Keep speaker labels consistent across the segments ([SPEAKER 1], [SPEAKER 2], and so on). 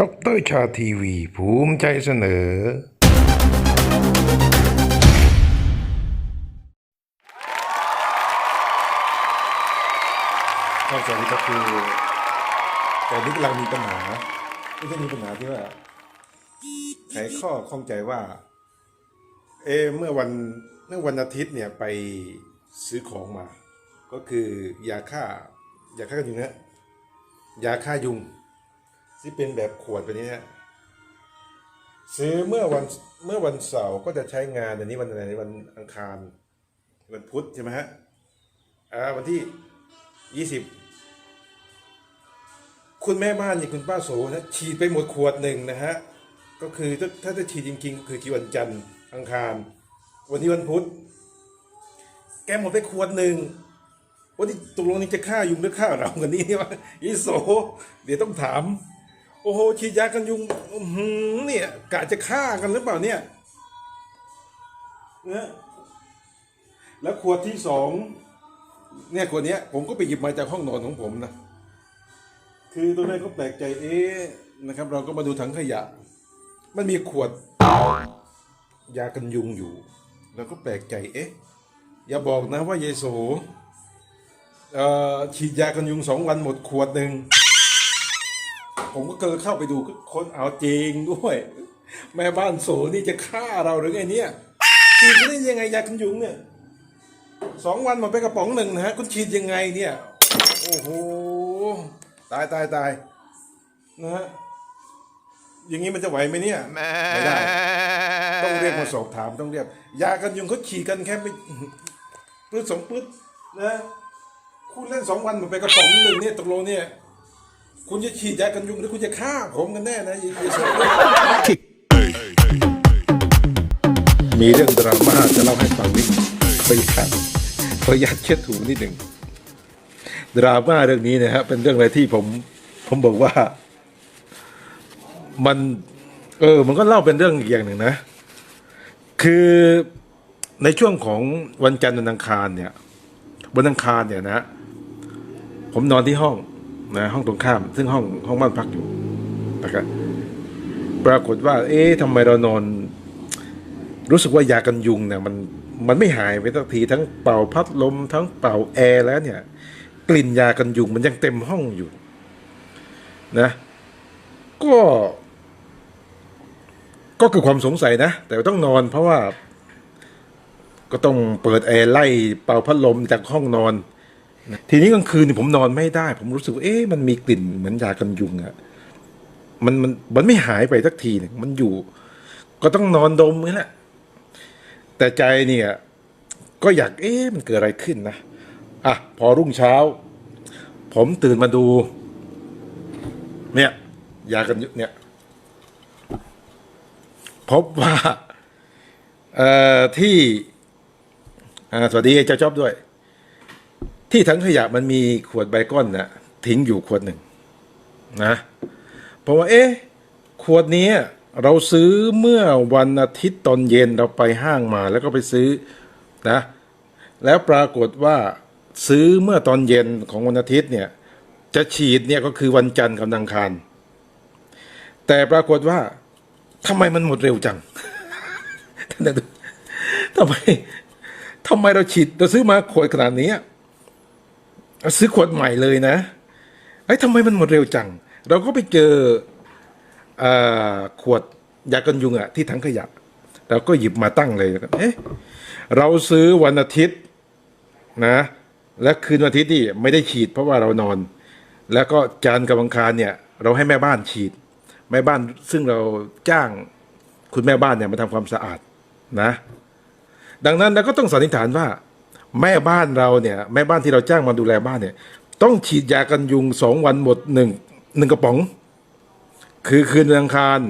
[SPEAKER 1] ด็อกเตอร์ชาทีวี ภูมิใจเสนอ
[SPEAKER 2] ข้อสองก็คือตอนนี้กำลังมีปัญหา ไม่ใช่มีปัญหาที่ว่าไขข้อข้องใจว่า เอะเมื่อวันเมื่อวันอาทิตย์เนี่ยไปซื้อของมา ก็คือยาฆ่ายาฆ่ากันยุงนะยาฆ่ายุง ที่เป็นแบบขวดแบบนี้นะซื้อเมื่อวันเมื่อวันเสาร์ก็จะใช้งานอันนี้วันอะไรวันอังคารวันพุธใช่ไหมฮะอ่าวันที่ยี่สิบคุณแม่บ้านเนี่ยคุณป้าโสนะฉีดไปหมดขวดหนึ่งนะฮะก็คือถ้าถ้าจะฉีดจริงๆก็คือกี่วันจันทร์อังคาร วันนี้วันพุธแกหมดไปขวดหนึ่งวันนี้ตกลงนี่จะฆ่ายุงหรือฆ่าเรากันนี่วะอีโสเดี๋ยวต้องถาม โอ้โหฉีดยากันยุงหือเนี่ยกะจะฆ่ากันหรือเปล่าเนี่ยนะแล้วขวดที่สองเนี่ยขวดเนี้ย ผมก็ไปหยิบมาจากห้องนอนของผมนะคือตอนแรกก็แปลกใจเอ๊ะนะครับ เราก็มาดูถังขยะ มันมีขวด ยากันยุงอยู่เราก็แปลกใจเอ๊ะอย่าบอกนะว่ายายโสฉีดยากันยุงสองวันหมดขวดหนึ่ง ผมก็เกิดเข้าไปดูคนเอาจริงด้วย แม่บ้านโสนี่จะฆ่าเราหรือไงเนี่ยฉีดได้ยังไงยากันยุงเนี่ยสองวันหมดไปกระป๋องหนึ่งนะฮะคุณฉีดยังไงเนี่ย โอ้โหตายตายตายนะฮะอย่างนี้มันจะไหวไหมเนี่ยไม่ได้ต้องเรียกมาสอบถามต้องเรียกยากันยุงเขาฉีดกันแค่ไม่ปื้ดสองปื้ดนะคุณเล่นสองวันหมดไปกระป๋องหนึ่งเนี่ยตกลงเนี่ย คุณจะฉีดยากันยุงหรือคุณจะฆ่าผมกันแน่นะอย่าสอบมีเรื่องดราม่าจะเล่าให้ฟังนิดขออนุญาตขออนุญาตเช็ดถูนิดหนึ่งดราม่าเรื่องนี้นะฮะเป็นเรื่องอะไรที่ผมผมบอกว่า มัน เออ มันก็เล่าเป็นเรื่องอีกอย่างหนึ่งนะ คือในช่วงของวันจันทร์วันอังคารเนี่ยวันอังคารเนี่ยนะ ผมนอนที่ห้อง นะห้องตรงข้าม ซึ่งห้องห้องบ้านพักอยู่นะครับปรากฏว่า เอ๊ะทำไมเรานอน รู้สึกว่ายากันยุงเนี่ยมันมันไม่หายไปสักทีทั้งเป่าพัดลม ทั้งเป่าแอร์แล้วเนี่ย กลิ่นยากันยุงมันยังเต็มห้องอยู่ นะ ก็ ก็คือความสงสัยนะ แต่ต้องนอนเพราะว่า ก็ต้องเปิดแอร์ไล่เป่าพัดลมจากห้องนอน ทีนี้กลางคืนผมนอนไม่ได้ ผมรู้สึกเอ๊ะมันมีกลิ่นเหมือนยากันยุงอะมันมันมันไม่หายไปสักทีหนึ่งมันอยู่ ก็ต้องนอนดมนี่แหละแต่ใจเนี่ย ก็อยากเอ๊ะมันเกิดอะไรขึ้นนะอะพอรุ่งเช้า ผมตื่นมาดู เนี่ยยากันยุงเนี่ย พบว่า เอ่อที่อ่าสวัสดีเจ้าจอบด้วย ที่ถังขยะมันมีขวดไบก้อนนะทิ้งอยู่ขวดหนึ่งนะเพราะว่าเอ๊ะขวดนี้เราซื้อเมื่อวันอาทิตย์ตอนเย็นเราไปห้างมาแล้วก็ไปซื้อนะแล้วปรากฏว่าซื้อเมื่อตอนเย็นของวันอาทิตย์เนี่ยจะฉีดเนี่ยก็คือวันจันทร์กับวันอังคารแต่ปรากฏว่าทำไมมันหมดเร็วจังทำไมทำไมเราฉีดเราซื้อมาขวดขนาดนี้ ซื้อขวดใหม่เลยนะไอ้ยทำไมมันหมดเร็วจัง เราก็ไปเจออขวดยากันยุงอะที่ถังขยะเราก็หยิบมาตั้งเลยเอ๊ะเราซื้อวันอาทิตย์นะ และคืนวันอาทิตย์นี่ไม่ได้ฉีดเพราะว่าเรานอน แล้วก็จานทร์กับอังคารเนี่ย เราให้แม่บ้านฉีด แม่บ้านซึ่งเราจ้างคุณแม่บ้านเนี่ยมาทำความสะอาดนะ ดังนั้นเราก็ต้องสันนิษฐานว่า แม่บ้านเราเนี่ยแม่บ้านที่เราจ้างมาดูแลบ้านเนี่ย ต้องฉีดยากันยุงสองวันหมดหนึ่งหนึ่งกระป๋อง คือคืนวันอังคาร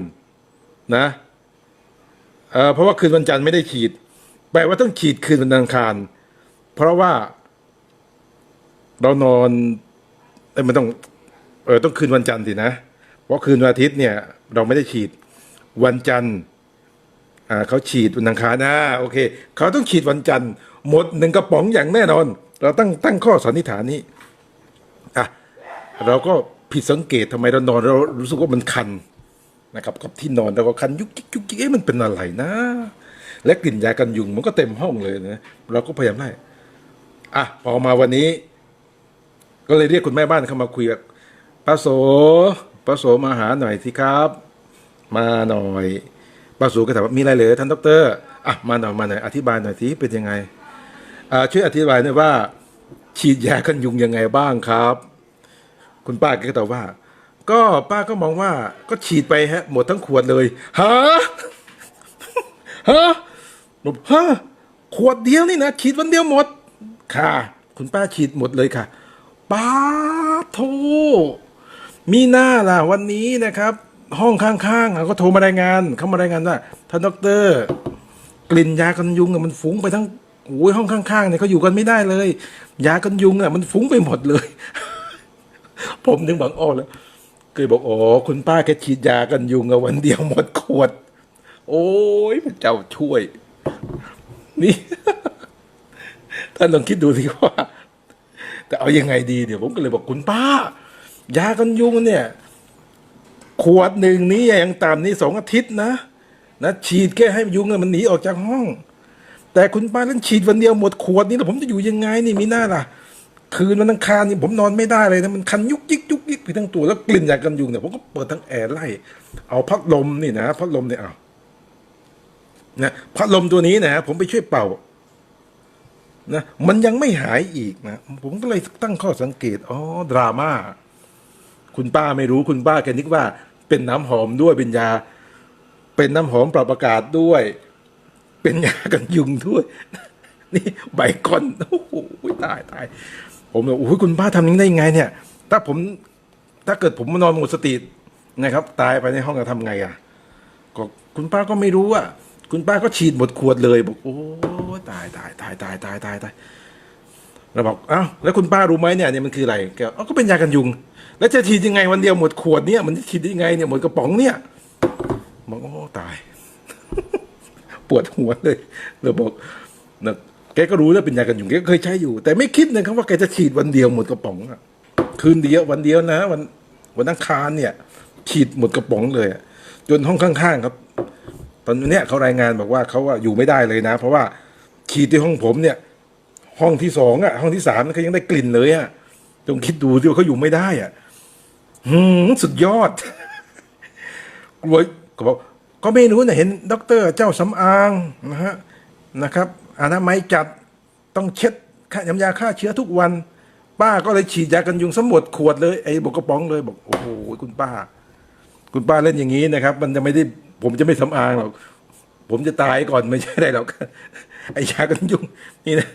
[SPEAKER 2] นะเอ่อเพราะว่าคืนวันจันทร์ไม่ได้ฉีดแปลว่าต้องฉีดคืนวันอังคาร เพราะว่าเรานอนเอ้มันต้องเออต้องคืนวันจันทร์สินะ เพราะคืนวันอาทิตย์เนี่ย เราไม่ได้ฉีดวันจันทร์อ่าเขาฉีดวันอังคารนะโอเค เขาต้องฉีดวันจันทร์ หมดหนึ่งกระป๋องอย่างแน่นอน เราตั้งตั้งข้อสันนิษฐานนี้อะเราก็ผิดสังเกตทำไมเรานอนเรารู้สึกว่ามันคันนะครับกับที่นอนแล้วก็คันยุกยิกยุกยิกเอ๊ะมันเป็นอะไรนะ และกลิ่นยากันยุงมันก็เต็มห้องเลยนะเราก็พยายามไล่อะพอมาวันนี้ ก็เลยเรียกคุณแม่บ้านเข้ามาคุยกับป้าโสป้าโสมาหาหน่อยสิครับ มาหน่อยป้าโสก็ถามว่ามีอะไรเหรอท่านดอกเตอรอะมาหน่อยมาหน่อยอธิบายหน่อยสิเป็นยังไง ช่วยอธิบายหน่อยว่า ฉีดยากันยุงยังไงบ้างครับ คุณป้าก็ตอบว่า ก็ป้าก็มองว่า ก็ฉีดไปฮะ หมดทั้งขวดเลยฮะฮะบอกฮะขวดเดียวนี่นะฉีดวันเดียวหมด ค่ะ คุณป้าฉีดหมดเลยค่ะป้าโทมีหน้าล่ะวันนี้นะครับ ห้องข้างๆอะก็โทรมารายงานเขามารายงานว่าท่านดอกเตอรกลิ่นยากันยุงมันฟุ้งไปทั้ง โอ้ยห้องข้างๆเนี่ยเขาอยู่กันไม่ได้เลย ยากันยุงอะ มันฟุ้งไปหมดเลย ผมถึงบอกอ้อแล้วเคยบอกอ๋อคุณป้าแกฉีดยากันยุงอะวันเดียวหมดขวด โอ้ยพระเจ้าช่วย นี่ท่านลองคิดดูสิว่าแต่เอายังไงดีเดี๋ยวผมก็เลยบอกคุณป้า ยากันยุงเนี่ย ขวดหนึ่งนี้ยังต่ำนี่สองอาทิตย์นะนะฉีดแค่ให้ยุงมันหนีออกจากห้อง แต่คุณป้าเล่นฉีดวันเดียวหมดขวดนี้แล้วผมจะอยู่ยังไงนี่มีหน้าล่ะ คืนวันอังคารนี่ผมนอนไม่ได้เลยนะมันคันยุกยิกยุกยิกไปทั้งตัวแล้วกลิ่นยากันยุงเนี่ยผมก็เปิดทั้งแอร์ไล่เอาพัดลมนี่นะพัดลมเนี่ยเอานะพัดลมตัวนี้นะผมไปช่วยเป่านะมันยังไม่หายอีกนะผมก็เลยตั้งข้อสังเกตอ๋อดราม่าคุณป้าไม่รู้คุณป้าแกนึกว่า เป็นน้ำหอมด้วยเป็นยา เป็นน้ำหอมปรับอากาศด้วย เป็นยากันยุงด้วยนี่ใบคอนโอ้โหตายตายผมบอกโอ้ยคุณป้าทำนี้ได้ยังไงเนี่ย ถ้าผมถ้าเกิดผมมานอนหมดสตินะครับ ตายไปในห้องจะทำไงอะก็คุณป้าก็ไม่รู้อะคุณป้าก็ฉีดหมดขวดเลยบอกโอ้ตายตายตายตายตายตายตายเราบอกอ้าวแล้วคุณป้ารู้ไหมเนี่ยเนี่ยมันคืออะไรแกบอกอ๋อก็เป็นยากันยุง แล้วจะฉีดยังไงวันเดียวหมดขวดเนี่ยมันจะฉีดได้ยังไงเนี่ยหมดกระป๋องเนี่ยบอกโอ้ตาย ปวดหัวเลยเราบอกนะแกก็รู้แล้วเป็นยากันยุงแกก็เคยใช้อยู่ แต่ไม่คิดนะครับว่าแกจะฉีดวันเดียวหมดกระป๋องอะคืนเดียววันเดียวนะ วันวันอังคารเนี่ย ฉีดหมดกระป๋องเลยจนห้องข้างๆครับ ตอนนี้เขารายงานบอกว่าเขาว่าอยู่ไม่ได้เลยนะ เพราะว่าฉีดที่ห้องผมเนี่ย ห้องที่สองอะห้องที่สามเขายังได้กลิ่นเลยอะจงคิดดูที่ว่าเขาอยู่ไม่ได้อะหืมสุดยอดกลัวก็บอก ก็ไม่รู้นะเห็นด็อกเตอร์เจ้าสำอางนะฮะนะครับอนามัยจัดต้องเช็ดฆ่าน้ำยาฆ่าเชื้อทุกวัน ป้าก็เลยฉีดยากันยุงสมหมดขวดเลยไอ้บอกกระป๋องเลยบอกโอ้โหคุณป้า คุณป้าเล่นอย่างนี้นะครับ มันจะไม่ได้ผมจะไม่สำอางหรอกผมจะตายก่อนไม่ใช่ได้หรอกไอ้ยากันยุงนี่นะ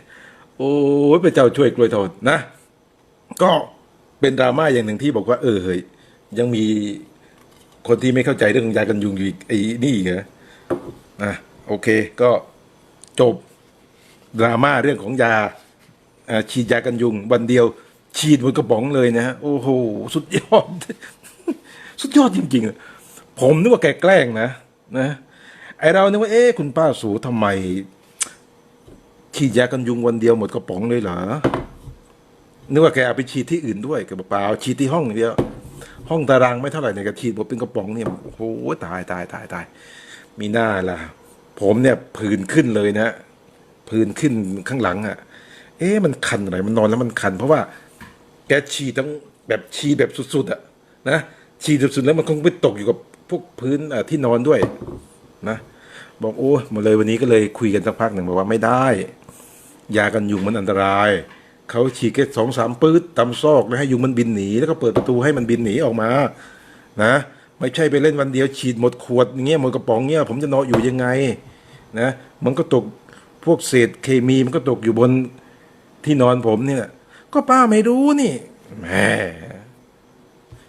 [SPEAKER 2] โอ้ยพระเจ้าช่วยกลวยโทษนะ ก็เป็นดราม่าอย่างหนึ่งที่บอกว่า เออเฮ้ยยังมี คนที่ไม่เข้าใจเรื่องยากันยุงอยู่ไอ้นี่เหรออะโอเคก็จบดราม่าเรื่องของยาฉีดยากันยุง วันเดียว ฉีดหมดกระป๋องเลยนะฮะโอ้โหสุดยอด สุดยอดจริงๆ ผมนึกว่าแกแกล้งนะนะไอเราเนึกว่าเอ๊ะคุณป้าสูทำไม ฉีดยากันยุงวันเดียวหมดกระป๋องเลยเหรอนึกว่าแกเอาไปฉีดที่อื่นด้วยแกบอกเปล่าฉีดที่ห้องเดียว ห้องตารางไม่เท่าไหร่เนี่ยแกฉีดหมเป็นกระป๋องเนี่ยโอ้โหตายตายตายตายมีหน้าล่ะ ผมเนี่ยผื่นขึ้นเลยนะผื่นขึ้นข้างหลังอะ่ะ เอ๊ะมันคันอะไรมันนอนแล้วมันคัน เพราะว่าแกฉีดทั้งแบบฉีดแบบสุดๆอะนะฉีดสุดๆแล้วมันคงไปตกอยู่กับพวกพื้นอที่นอนด้วยนะบอกโอ้มดเลยวันนี้ก็เลยคุยกันสักพักหนึ่งบอกว่าไม่ได้ ยากันยุงมันอันตราย เขาฉีดแค่สองสามปื๊ดตำซอกแล้วให้ยุงมันบินหนีแล้วก็เปิดประตูให้มันบินหนีออกมา นะ ไม่ใช่ไปเล่นวันเดียวฉีดหมดขวดเงี้ยหมดกระป๋องเงี้ยผมจะนอนอยู่ยังไง นะ มันก็ตกพวกเศษเคมีมันก็ตกอยู่บนที่นอนผมเนี่ยก็ป้าไม่รู้นี่แหม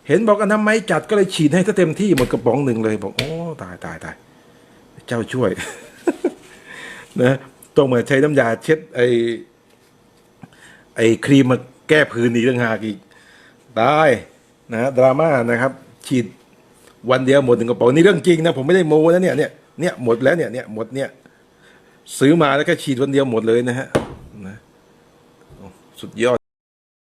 [SPEAKER 2] เห็นบอกอนามัยจัดก็เลยฉีดให้ถ้าเต็มที่หมดกระป๋องหนึ่งเลยบอกโอ้ตายตายตายเจ้าช่วยนะต้องมาใช้น้ำยาเช็ดไอ ไอ้ครีมมาแก้พื้นอีกต่างหากอีกตายนะดราม่านะครับ ฉีดวันเดียวหมดหนึ่งกระป๋องนี่เรื่องจริงนะผมไม่ได้โม้นะเนี่ยเนี่ยเนี่ยหมดแล้วเนี่ยเนี่ยหมดเนี่ยซื้อมาแล้วก็ฉีดวันเดียวหมดเลยนะฮะนะสุดยอด